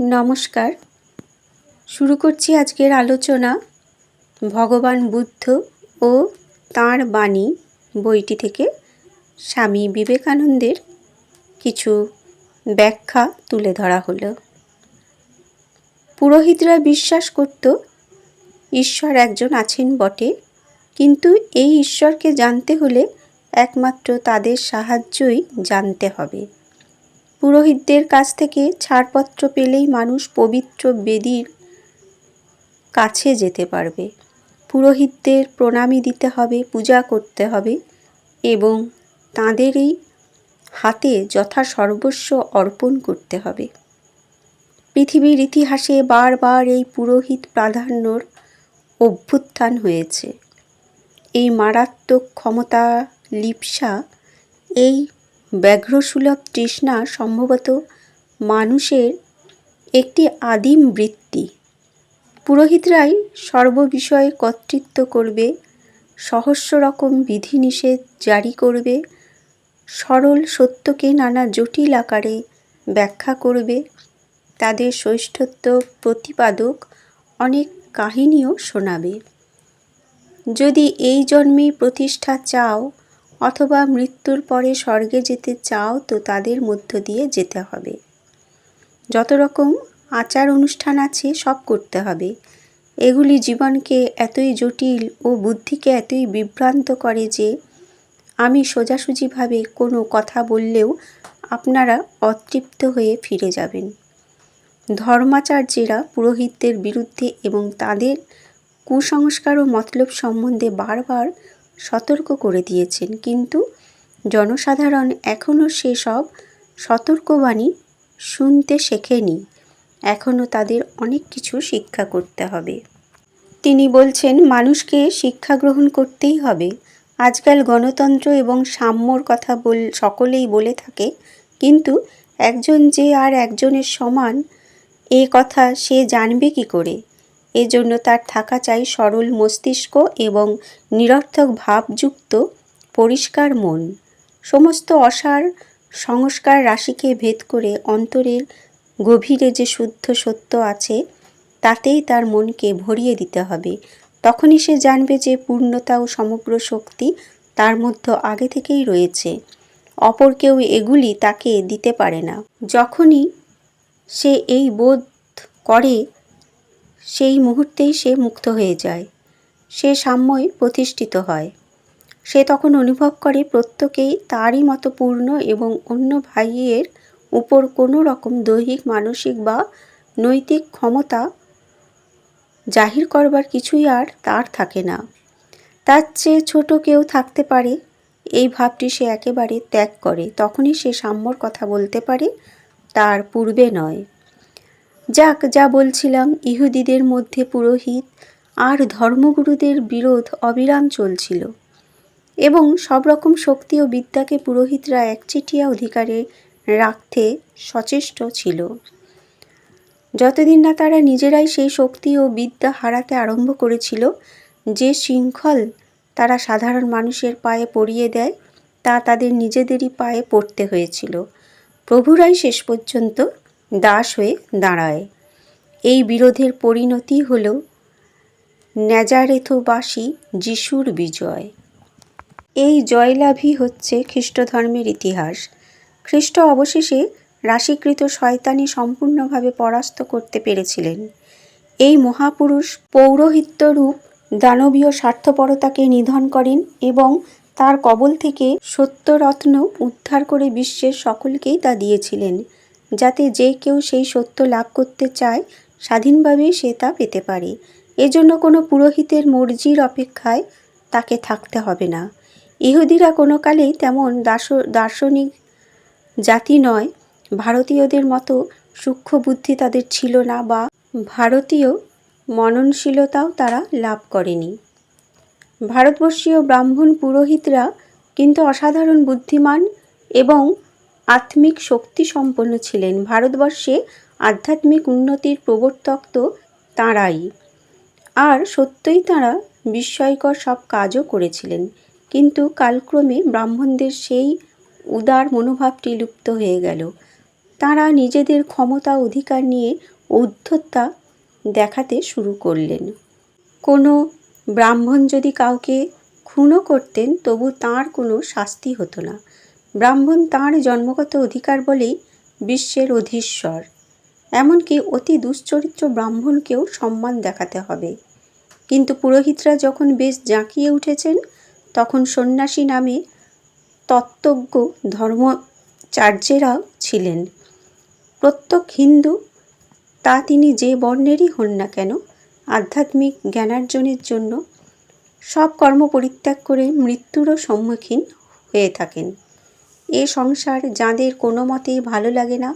নমস্কার। শুরু করছি আজকের আলোচনা ভগবান বুদ্ধ ও তাঁর বাণী বইটি থেকে স্বামী বিবেকানন্দের কিছু ব্যাখ্যা তুলে ধরা হলো। পুরোহিতরা বিশ্বাস করত, ঈশ্বর একজন আছেন বটে, কিন্তু এই ঈশ্বরকে জানতে হলে একমাত্র তাদের সাহায্যই জানতে হবে। পুরোহিতদের কাছ থেকে ছাড়পত্র পেলেই মানুষ পবিত্র বেদির কাছে যেতে পারবে। পুরোহিতদের প্রণামী দিতে হবে, পূজা করতে হবে এবং তাঁদেরই হাতে যথা সর্বস্ব অর্পণ করতে হবে। পৃথিবীর ইতিহাসে বারবার এই পুরোহিত প্রাধান্যর অভ্যুত্থান হয়েছে। এই মারাত্মক ক্ষমতা, লিপসা, এই ব্যাঘ্রসুলভ তৃষ্ণা সম্ভবত মানুষের একটি আদিম বৃত্তি। পুরোহিতরাই সর্ববিষয়ে কর্তৃত্ব করবে সহস্র রকম বিধিনিষেধ জারি করবে, সরল সত্যকে নানা জটিল আকারে ব্যাখ্যা করবে, তাদের শ্রেষ্ঠত্ব প্রতিপাদক অনেক কাহিনীও শোনাবে। যদি এই জন্মে প্রতিষ্ঠা চাও অথবা মৃত্যুর পরে স্বর্গে যেতে চাও তো তাদের মধ্য দিয়ে যেতে হবে। যত রকম আচার অনুষ্ঠান আছে সব করতে হবে। এগুলি জীবনকে এতই জটিল ও বুদ্ধিকে এতই বিভ্রান্ত করে যে আমি সোজাসুজিভাবে কোনো কথা বললেও আপনারা অতৃপ্ত হয়ে ফিরে যাবেন। ধর্মাচার্যেরা পুরোহিতদের বিরুদ্ধে এবং তাদের কুসংস্কার ও মতলব সম্বন্ধে বারবার সতর্ক করে দিয়েছেন। কিন্তু জনসাধারণ এখনও সেসব সতর্কবাণী শুনতে শেখেনি। এখনও তাদের অনেক কিছু শিক্ষা করতে হবে। তিনি বলছেন, মানুষকে শিক্ষা গ্রহণ করতেই হবে। আজকাল গণতন্ত্র এবং সাম্যর কথা বল, সকলেই বলে থাকে। কিন্তু একজন যে আর একজনের সমান এ কথা সে জানবে কি করে? এজন্য তার থাকা চাই সরল মস্তিষ্ক এবং নিরর্থক ভাবযুক্ত পরিষ্কার মন। সমস্ত অসার সংস্কার রাশিকে ভেদ করে অন্তরের গভীরে যে শুদ্ধ সত্য আছে, তাতেই তার মনকে ভরিয়ে দিতে হবে। তখনই সে জানবে যে পূর্ণতা ও সমগ্র শক্তি তার মধ্যে আগে থেকেই রয়েছে। অপর কেউ এগুলি তাকে দিতে পারে না। যখনই সে এই বোধ করে সেই মুহূর্তেই সে মুক্ত হয়ে যায়। সে সাম্যই প্রতিষ্ঠিত হয়। সে তখন অনুভব করে প্রত্যেকেই তারই মতো পূর্ণ এবং অন্য ভাইয়ের উপর কোনো রকম দৈহিক, মানসিক বা নৈতিক ক্ষমতা জাহির করবার কিছুই আর তার থাকে না। তার চেয়ে ছোট কেউ থাকতে পারে, এই ভাবটি সে একেবারে ত্যাগ করে। তখনই সে সাম্যর কথা বলতে পারে, তার পূর্বে নয়। যাক, যা বলছিলাম, ইহুদিদের মধ্যে পুরোহিত আর ধর্মগুরুদের বিরোধ অবিরাম চলছিল। এবং সব রকম শক্তি ও বিদ্যাকে পুরোহিতরা একচেটিয়া অধিকারে রাখতে সচেষ্ট ছিল। যতদিন না তারা নিজেরাই সেই শক্তি ও বিদ্যা হারাতে আরম্ভ করেছিল, যে শৃঙ্খল তারা সাধারণ মানুষের পায়ে পড়িয়ে দেয়, তা তাদের নিজেদেরই পায়ে পড়তে হয়েছিল। প্রভুরাই শেষ পর্যন্ত দাস হয়ে দাঁড়ায়। এই বিরোধের পরিণতি হল ন্যাজারেথবাসী যিশুর বিজয়। এই জয়লাভই হচ্ছে খ্রিস্ট ধর্মের ইতিহাস। খ্রিস্ট অবশেষে রাশিকৃত শয়তানি সম্পূর্ণভাবে পরাস্ত করতে পেরেছিলেন। এই মহাপুরুষ পৌরোহিত্যরূপ দানবীয় স্বার্থপরতাকে নিধন করেন এবং তার কবল থেকে সত্যরত্ন উদ্ধার করে বিশ্বের সকলকেই তা দিয়েছিলেন। যাতে যে কেউ সেই সত্য লাভ করতে চায় স্বাধীনভাবেই সে তা পেতে পারে। এজন্য কোনো পুরোহিতের মর্জির অপেক্ষায় তাকে থাকতে হবে না। ইহুদিরা কোনো কালেই তেমন দাস দার্শনিক জাতি নয়। ভারতীয়দের মতো সূক্ষ্ম বুদ্ধি তাদের ছিল না বা ভারতীয় মননশীলতাও তারা লাভ করেনি। ভারতবর্ষীয় ব্রাহ্মণ পুরোহিতরা কিন্তু অসাধারণ বুদ্ধিমান এবং আত্মিক শক্তি সম্পন্ন ছিলেন। ভারতবর্ষে আধ্যাত্মিক উন্নতির প্রবর্তক তো তাঁরাই। আর সত্যই তাঁরা বিস্ময়কর সব কাজও করেছিলেন। কিন্তু কালক্রমে ব্রাহ্মণদের সেই উদার মনোভাবটি লুপ্ত হয়ে গেল। তারা নিজেদের ক্ষমতা অধিকার নিয়ে ঔদ্ধত্যা দেখাতে শুরু করলেন। কোনো ব্রাহ্মণ যদি কাউকে খুনও করতেন, তবু তার কোনো শাস্তি হতো না। ব্রাহ্মণ তাঁর জন্মগত অধিকার বলেই বিশ্বের অধীশ্বর। এমনকি অতি দুশ্চরিত্র ব্রাহ্মণকেও সম্মান দেখাতে হবে। কিন্তু পুরোহিতরা যখন বেশ জাঁকিয়ে উঠেছেন, তখন সন্ন্যাসী নামে তত্ত্বজ্ঞ ধর্মচার্যেরাও ছিলেন। প্রত্যেক হিন্দু, তা তিনি যে বর্ণেরই হন না কেন, আধ্যাত্মিক জ্ঞানার্জনের জন্য সব কর্ম পরিত্যাগ করে মৃত্যুরও সম্মুখীন হয়ে থাকেন। এ সংসার যাঁদের কোনো মতেই ভালো লাগে না,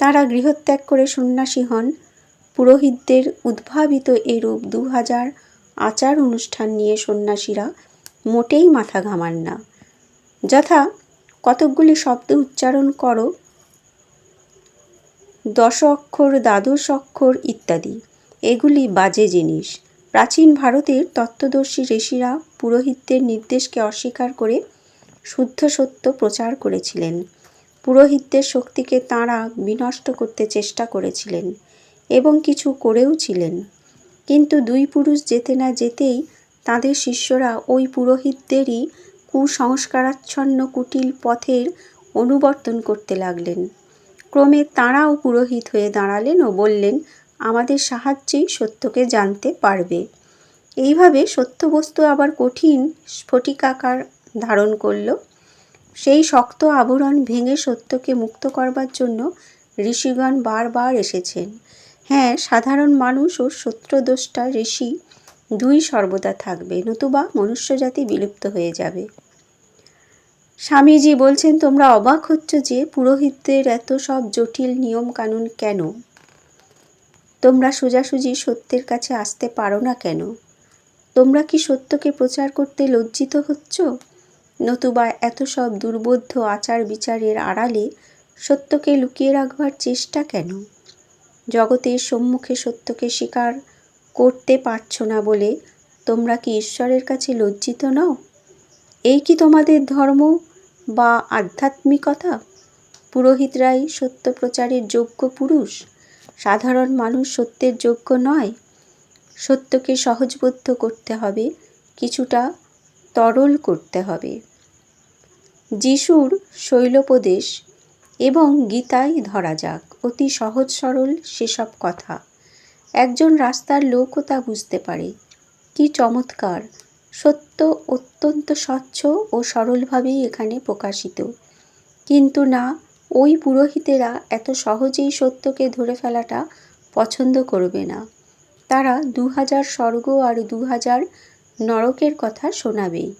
তারা গৃহত্যাগ করে সন্ন্যাসী হন। পুরোহিতদের উদ্ভাবিত এরূপ দু হাজার আচার অনুষ্ঠান নিয়ে সন্ন্যাসীরা মোটেই মাথা ঘামান না। যথা কতকগুলি শব্দ উচ্চারণ করো দশ অক্ষর দ্বাদশ অক্ষর ইত্যাদি। এগুলি বাজে জিনিস। প্রাচীন ভারতের তত্ত্বদর্শী ঋষিরা পুরোহিতদের নির্দেশকে অস্বীকার করে শুদ্ধ সত্য প্রচার করেছিলেন। পুরোহিতদের শক্তিকে তাঁরা বিনষ্ট করতে চেষ্টা করেছিলেন এবং কিছু করেও ছিলেন। কিন্তু দুই পুরুষ যেতে না যেতেই তাদের শিষ্যরা ওই পুরোহিতদেরই কুসংস্কারাচ্ছন্ন কুটিল পথের অনুবর্তন করতে লাগলেন। ক্রমে তাঁরাও পুরোহিত হয়ে দাঁড়ালেন ও বললেন, আমাদের সাহায্যেই সত্যকে জানতে পারবে। এইভাবে সত্যবস্তু আবার কঠিন স্ফটিকাকার ধারণ করল। সেই শক্ত আবরণ ভেঙে সত্যকে মুক্ত করবার জন্য ঋষিগণ বারবার এসেছেন। হ্যাঁ সাধারণ মানুষ ও সত্যদ্রষ্টা ঋষি দুই সর্বদা থাকবে, নতুবা মনুষ্যজাতি বিলুপ্ত হয়ে যাবে। স্বামীজি বলছেন, তোমরা অবাক হচ্ছ যে পুরোহিতদের এত সব জটিল নিয়ম কানুন কেন? তোমরা সোজাসুজি সত্যের কাছে আসতে পারো না কেন? তোমরা কি সত্যকে প্রচার করতে লজ্জিত হচ্ছ? নতুবা এত সব দুর্বোধ্য আচার বিচারের আড়ালে সত্যকে লুকিয়ে রাখবার চেষ্টা কেন? জগতের সম্মুখে সত্যকে স্বীকার করতে পারছ না বলে তোমরা কি ঈশ্বরের কাছে লজ্জিত নও? এই কি তোমাদের ধর্ম বা আধ্যাত্মিকতা? পুরোহিতরাই সত্য প্রচারের যোগ্য পুরুষ? সাধারণ মানুষ সত্যের যোগ্য নয়। সত্যকে সহজবোধ্য করতে হবে, কিছুটা তরল করতে হবে। যিশুর শৈলোপদেশ এবং গীতাই ধরা যাক, অতি সহজ সরল সেসব কথা। একজন রাস্তার লোকও তা বুঝতে পারে। কি চমৎকার! সত্য অত্যন্ত স্বচ্ছ ও সরলভাবেই এখানে প্রকাশিত। কিন্তু না, ওই পুরোহিতেরা এত সহজেই সত্যকে ধরে ফেলাটা পছন্দ করবে না। তারা দু হাজার স্বর্গ আর দু হাজার নরকের কথা শোনাবেই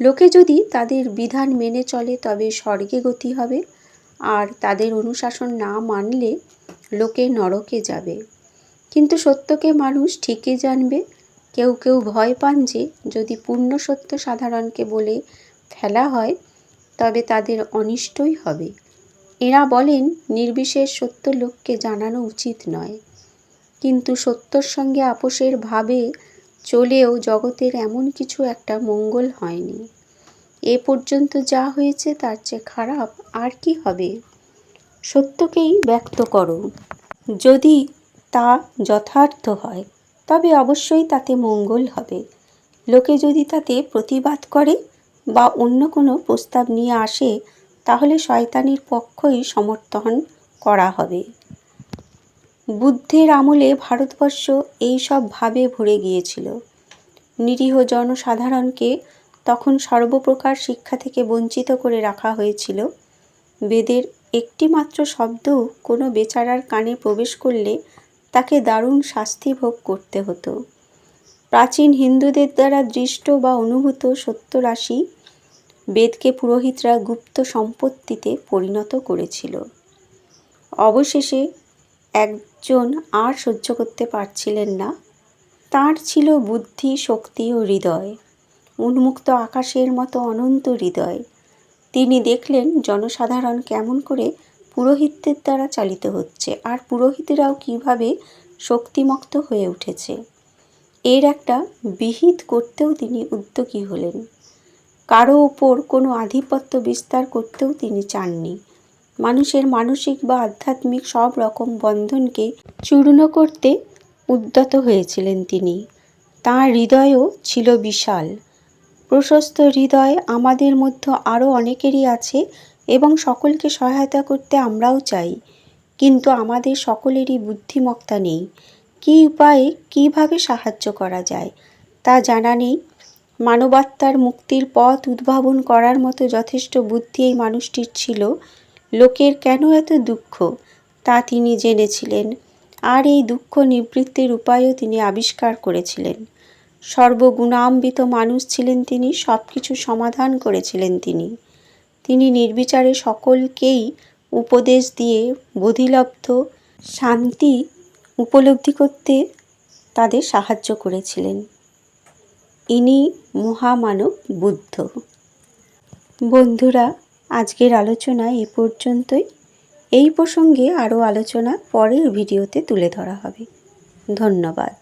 লোকে যদি তাদের বিধান মেনে চলে, তবে স্বর্গে গতি হবে। আর তাদের অনুশাসন না মানলে লোকে নরকে যাবে। কিন্তু সত্যকে মানুষ ঠিকই জানবে। কেউ কেউ ভয় পান যে, যদি পূর্ণ সত্য সাধারণকে বলে ফেলা হয়, তবে তাদের অনিষ্টই হবে। এরা বলেন, নির্বিশেষ সত্য লোককে জানানো উচিত নয়। কিন্তু সত্যর সঙ্গে আপোষের ভাবে চলেও জগতের এমন কিছু একটা মঙ্গল হয়নি। এ পর্যন্ত যা হয়েছে তার চেয়ে খারাপ আর কি হবে? সত্যকেই ব্যক্ত করো। যদি তা যথার্থ হয়, তবে অবশ্যই তাতে মঙ্গল হবে। লোকে যদি তাতে প্রতিবাদ করে বা অন্য কোনো প্রস্তাব নিয়ে আসে, তাহলে শয়তানির পক্ষই সমর্থন করা হবে। বুদ্ধের আমলে ভারতবর্ষ এই সব ভাবে ভরে গিয়েছিল। নিরীহ জনসাধারণকে তখন সর্বপ্রকার শিক্ষা থেকে বঞ্চিত করে রাখা হয়েছিল। বেদের একটিমাত্র শব্দ কোনো বেচারার কানে প্রবেশ করলে তাকে দারুণ শাস্তি ভোগ করতে হতো। প্রাচীন হিন্দুদের দ্বারা দৃষ্ট বা অনুভূত সত্যরাশি বেদকে পুরোহিতরা গুপ্ত সম্পত্তিতে পরিণত করেছিল। অবশেষে একজন আর সহ্য করতে পারছিলেন না। তার ছিল বুদ্ধি, শক্তি ও হৃদয়। উন্মুক্ত আকাশের মতো অনন্ত হৃদয়। তিনি দেখলেন জনসাধারণ কেমন করে পুরোহিতদের দ্বারা চালিত হচ্ছে আর পুরোহিতেরাও কীভাবে শক্তিমক্ত হয়ে উঠেছে। এর একটা বিহিত করতেও তিনি উদ্যোগী হলেন। কারও ওপর কোনো আধিপত্য বিস্তার করতেও তিনি চাননি। মানুষের মানসিক বা আধ্যাত্মিক সব রকম বন্ধনকে চূর্ণ করতে উদ্যত হয়েছিলেন তিনি। তাঁর হৃদয়ও ছিল বিশাল। প্রশস্ত হৃদয় আমাদের মধ্যে আরও অনেকেরই আছে এবং সকলকে সহায়তা করতে আমরাও চাই। কিন্তু আমাদের সকলেরই বুদ্ধিমত্তা নেই। কী উপায়ে, কীভাবে সাহায্য করা যায়, তা জানা নেই। মানবাত্মার মুক্তির পথ উদ্ভাবন করার মতো যথেষ্ট বুদ্ধি এই মানুষটির ছিল লোকের কেন এত দুঃখ? তা তিনি জেনেছিলেন। আর এই দুঃখ নিবৃত্তির উপায়ও তিনি আবিষ্কার করেছিলেন। সর্বগুণাম্বিত মানুষ ছিলেন তিনি সব কিছু সমাধান করেছিলেন তিনি। তিনি নির্বিচারে সকলকেই উপদেশ দিয়ে বোধিলব্ধ, শান্তি উপলব্ধি করতে তাদের সাহায্য করেছিলেন। ইনি মহামানব বুদ্ধ। বন্ধুরা আজকের আলোচনা এ পর্যন্তই। এই প্রসঙ্গে আরও আলোচনা পরের ভিডিওতে তুলে ধরা হবে। ধন্যবাদ।